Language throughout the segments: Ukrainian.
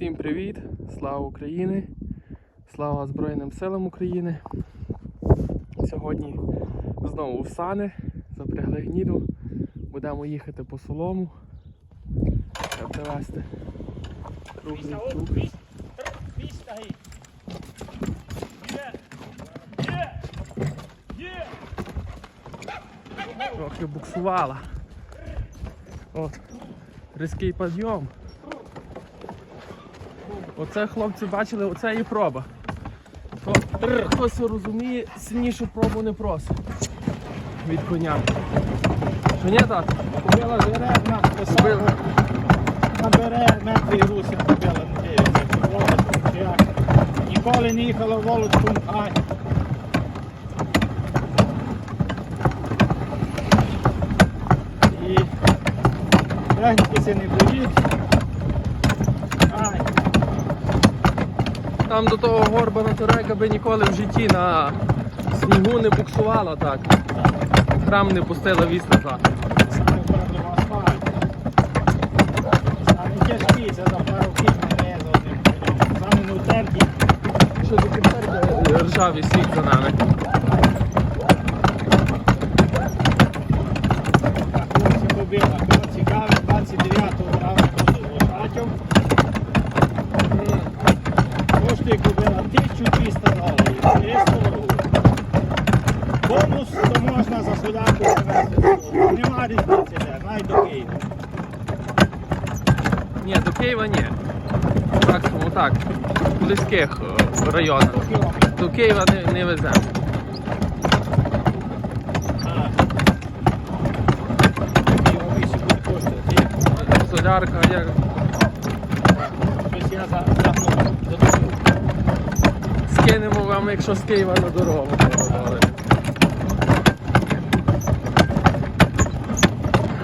Всім привіт! Слава Україні! Слава Збройним силам України! Сьогодні знову в сани, запрягли гніду, будемо їхати по солому, щоб привезти круглий круг. Трохи буксувала. От, різкий підйом. Оце хлопці бачили, оце і проба. Хто, хтось розуміє, сильнішу пробу не просить. Від коня. Що ні, так? Кобила жере на високо, набере метрі руся кобила, дивиться, волочком, чи як. Ніколи не їхала волочком, а і техніки не боїть. Там до того горба на Турека би ніколи в житті на снігу не буксувала так. Храм не пустила віз назад. Що до кінця ржавий сік за нами. Хлопці побила. Було цікаве, 29-го разу буду з лошатів. Коштує купила 1200 доларів. 300 доларів. Бонус, то можна за соляку привезти. Нема різниці де, навіть до Києва. Ні, до Києва ні. Максимум так. В близьких е, районах. До Києва не, не веземо. Солярка, як скинемо вам, якщо з Києва на дорогу.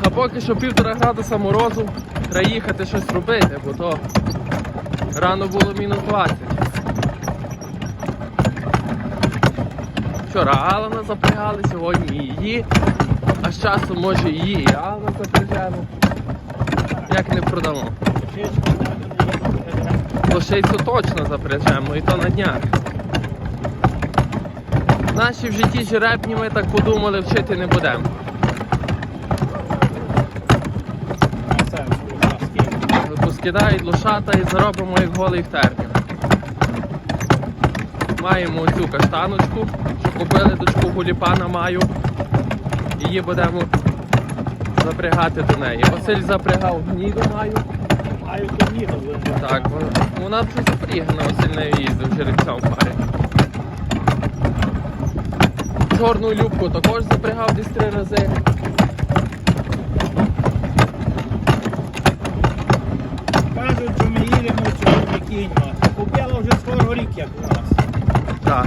А поки що півтора градуса морозу, треба їхати щось робити, бо то рано було мінус 20. Вчора Алана запрягали, сьогодні її, а з часом може її і Алана запряжемо. Як не продамо. Лошейцю точно запряжемо, і то на днях. Наші в житті жеребні ми так подумали, вчити не будемо. Поскидають лошата і заробимо як голий терпів. Маємо оцю каштаночку, що купили дочку гуліпана маю. Її будемо запрягати до неї. Василь запрягав гніду маю. Маю турніру. Так, вона, вона вже запрягана, Василь нею їздив жеребця в парі. Чорну любку також запрягав десь три рази. Кажуть, що ми їдемо чорними кіньми. Купила вже скоро рік, як у нас. Так.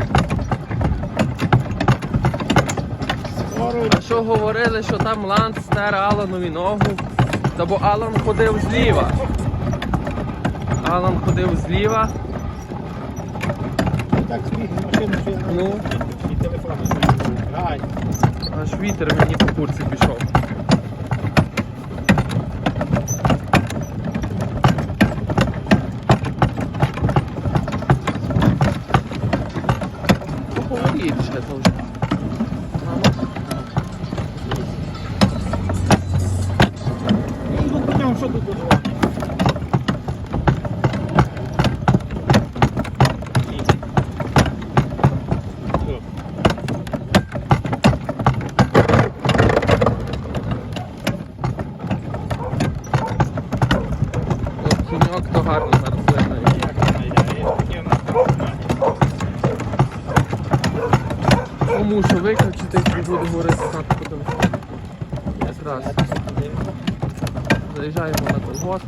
Скоро А що говорили, що там Ланс стер Аланові ногу? Та бо Алан ходив зліва. Алан ходив зліва. так Ну. Гай. Аж вітер мені по курці пішов. Ну, Поговоріть ще то вже. І ну потім що тут дозволить? От тіньок то гарно зараз. Кому що виключити, і буде говорити знати подивитися. Якраз заїжджаємо на колгосп.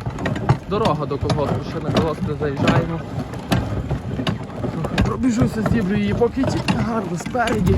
Дорога до колгоспу, ще на колгосп не заїжджаємо. Пробіжуся, здіблю її, поки гарно спереді.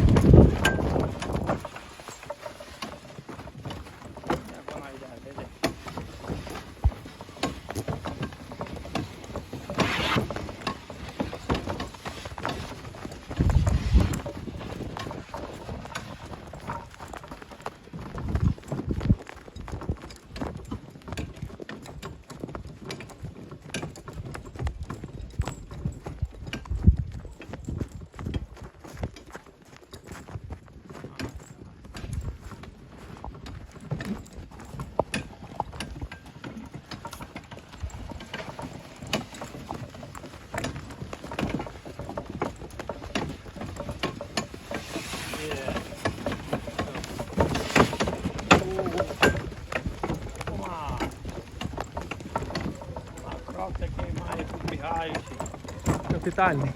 Капітальний.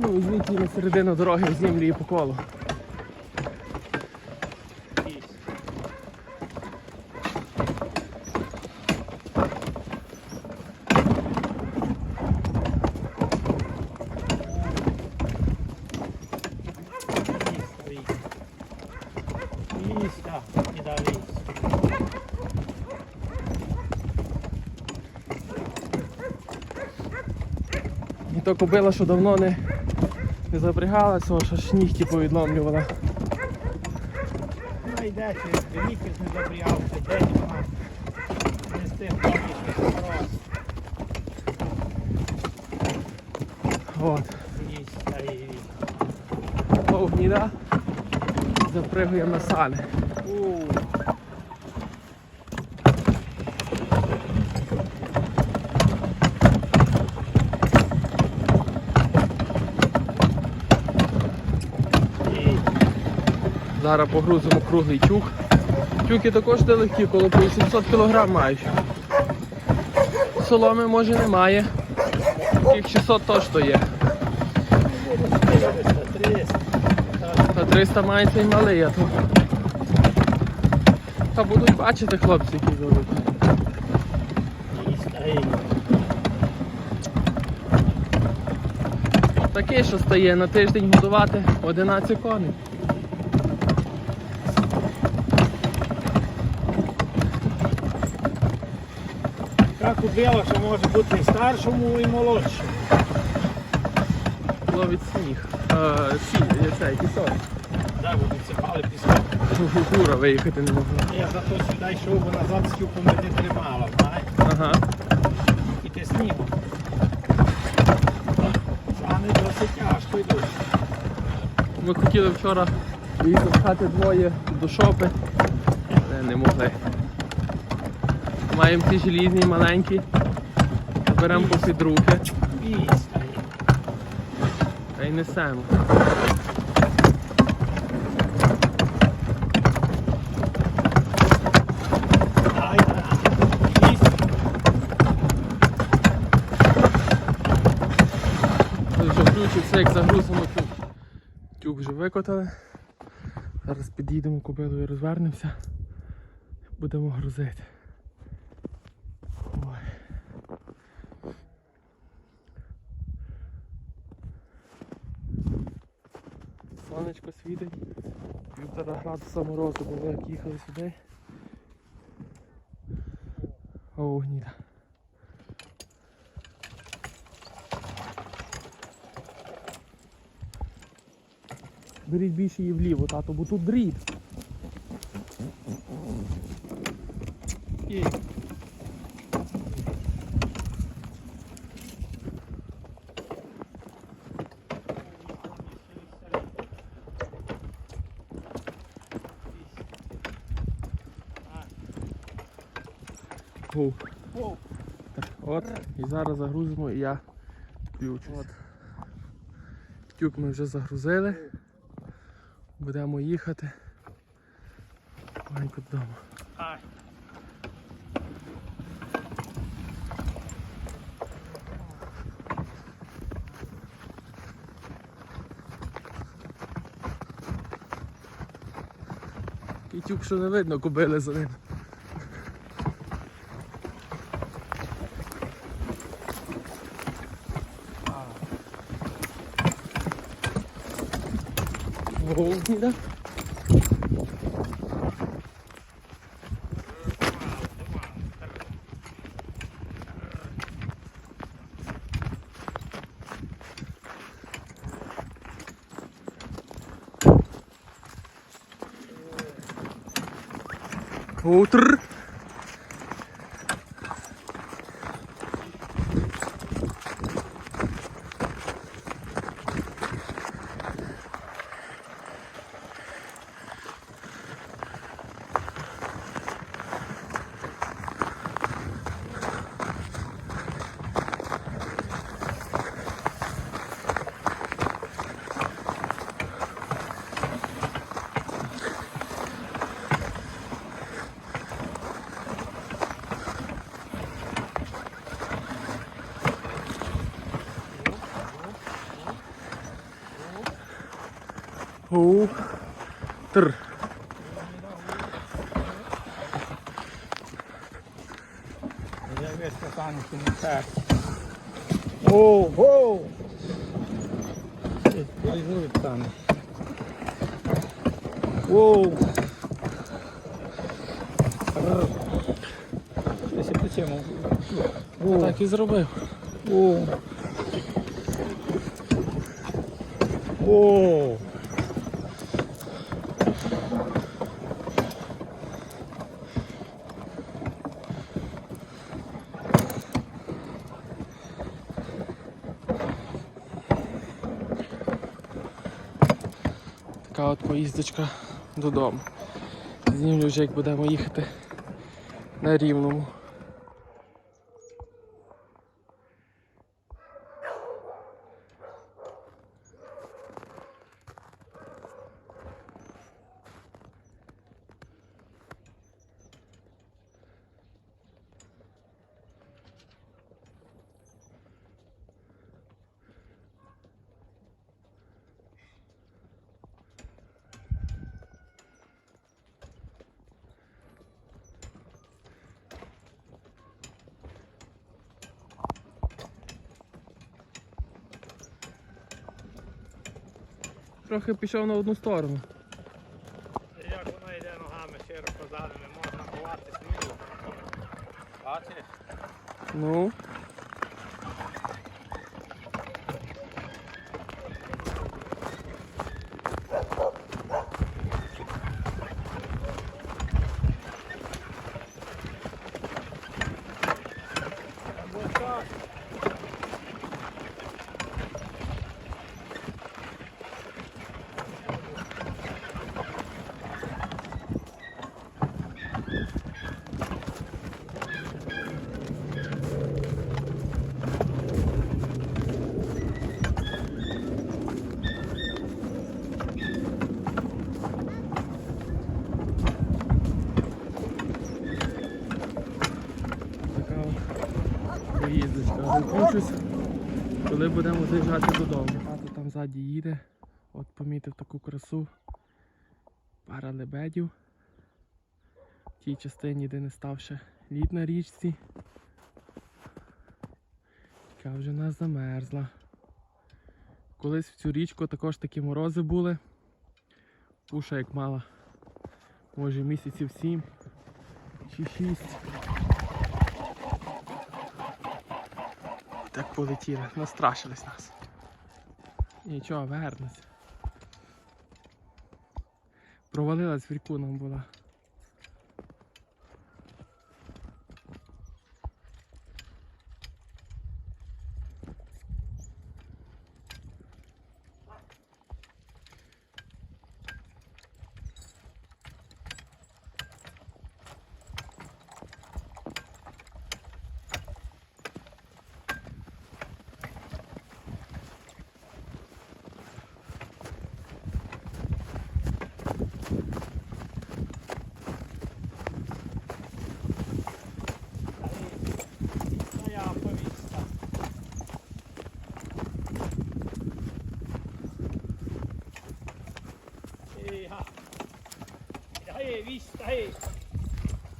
Ну візьміть її на середину дороги в землі і по колу. То кобила, що давно не, не запрягалася, тому що ж нігті повідломлювала. Ну йде, чи лікар не добрявся, день вона не з тим помічних мороз. От. Та й на сани. Зараз погрузимо круглий тюк. Тюки також нелегкі, коло по 800 кг мають. Соломи може немає. Таких 600 точно є. 300. Так, Та 300 має цей малий, а то. Та будуть бачити хлопці, які зовуть. ліс, та й Такий, що стає на тиждень годувати 11 коней. Така купила, що може бути і старшому, і молодшому. Ловить сніг. Е, сі, цей, пісок. Да, вони сипали пісок. Фура виїхати не могла. Я зато сюди йшов, бо назад стюпом не тримала, знаєш, Ага. і ти снігом. Сани досить тяжко йдуть. Ми хотіли вчора виїхати двоє до шопи, але не могли. Маємо ці желізні маленькі, беремо попід руки та й несемо. Як загрузимо тюк. Тюк вже викотали. Зараз під'їдемо кобилою, розвернемося. Будемо грузити. Сонечко світить. Півтора градуса морозу було, як їхали сюди. О, гніда. Беріть більше її вліво, тато, бо тут дріт. Гоу. От, і зараз загрузимо і я включусь. От. Тюк ми вже загрузили. Будемо їхати. Маленько додому. І тюк, що не видно, кобили за ним. 않습니다. 오드르 Оу. Тр. Я весь катану коментар. Оу, оу! Полізують там. Оу! Десь я плечем. Оу, Так і зробив. оу. Оу. Така от поїздочка додому. Знімлю вже як будемо їхати на рівному. Трохи пішов на одну сторону. Як вона йде ногами широко не можна ховати снігу. Бачиш? Ну. Така поїздочка. Закінчусь, коли будемо заїжджати додому. Тато там ззаді їде. От помітив таку красу. Пара лебедів. В тій частині, де не став ще лід на річці. Яка вже нас замерзла. Колись в цю річку також такі морози були. Пуша як мала. Може місяців сім чи шість. Так полетіли, настрашились нас. Нічого, вернеться. Провалилась в ріку нам була. Віста, ей.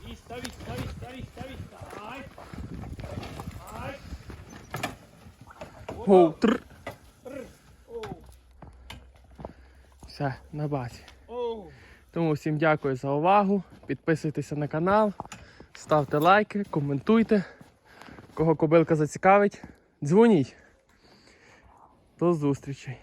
Віста, віста, віста, віста, віста. Ай. Ай. Гоу, тр. Все, на базі. Тому всім дякую за увагу. Підписуйтеся на канал, ставте лайки, коментуйте. Кого кобилка зацікавить, дзвоніть. До зустрічей.